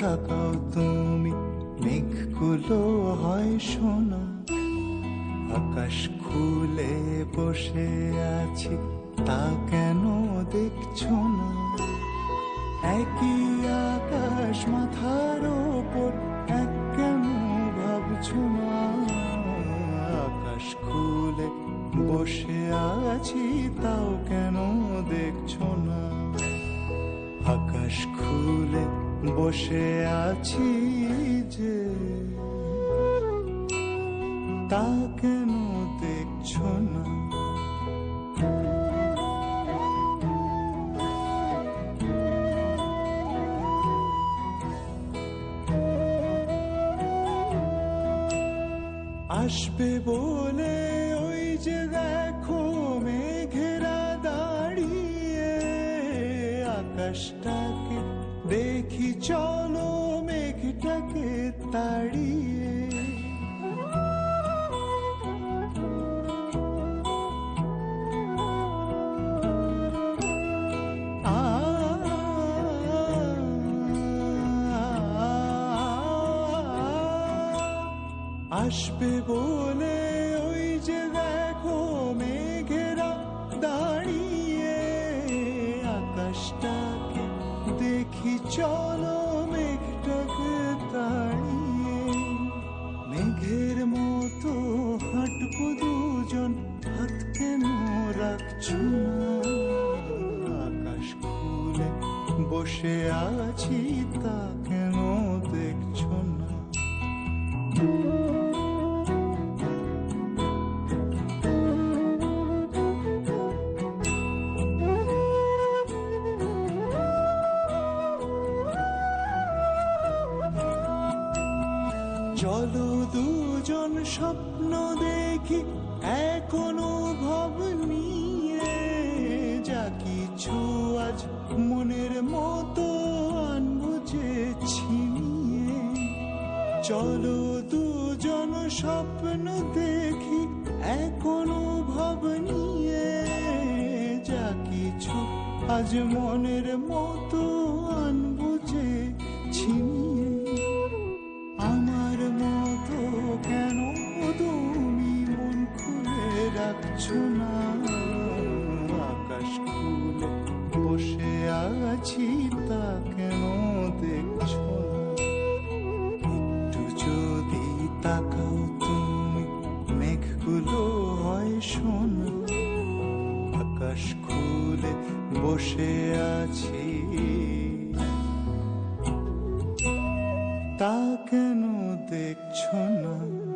তাকাও তুমি, মেঘগুলো হয় শোনা। আকাশ খুলে বসে আছি, তা কেন দেখছ না? একই আকাশ মাথার ওপর, এক কেন ভাবছ না? আকাশ খুলে বসে আছি, তাও কেন দেখছ না? বসে আছি যে তা কেন দেখছ না? আসবে বলে ওই যে দেখো মেঘেরা দাঁড়িয়ে আকাশটাকে চলো মেঘটাকে তাড়িয়ে আসবে বলে ওই যে দেখো মেঘেরা দাঁড়িয়ে আকাশটাকে দেখি চলো বসে আছি তা কেন দেখছ না? চলো দুজন স্বপ্ন দেখি এক মনের মতো যে ছিনিয়ে, চলো দুজন স্বপ্ন দেখি এক অনুভব নিয়ে যা কিছু। আজ মনের মতো যে ছিনিয়ে, আমার মতো কেন তুমি মন খুলে রাখছো না? আছি তা কেন দেখছ যদি তাকাও তুমি, মেঘগুলো হয় শোনা। আকাশ খুলে বসে আছি। তা কেন দেখছ না?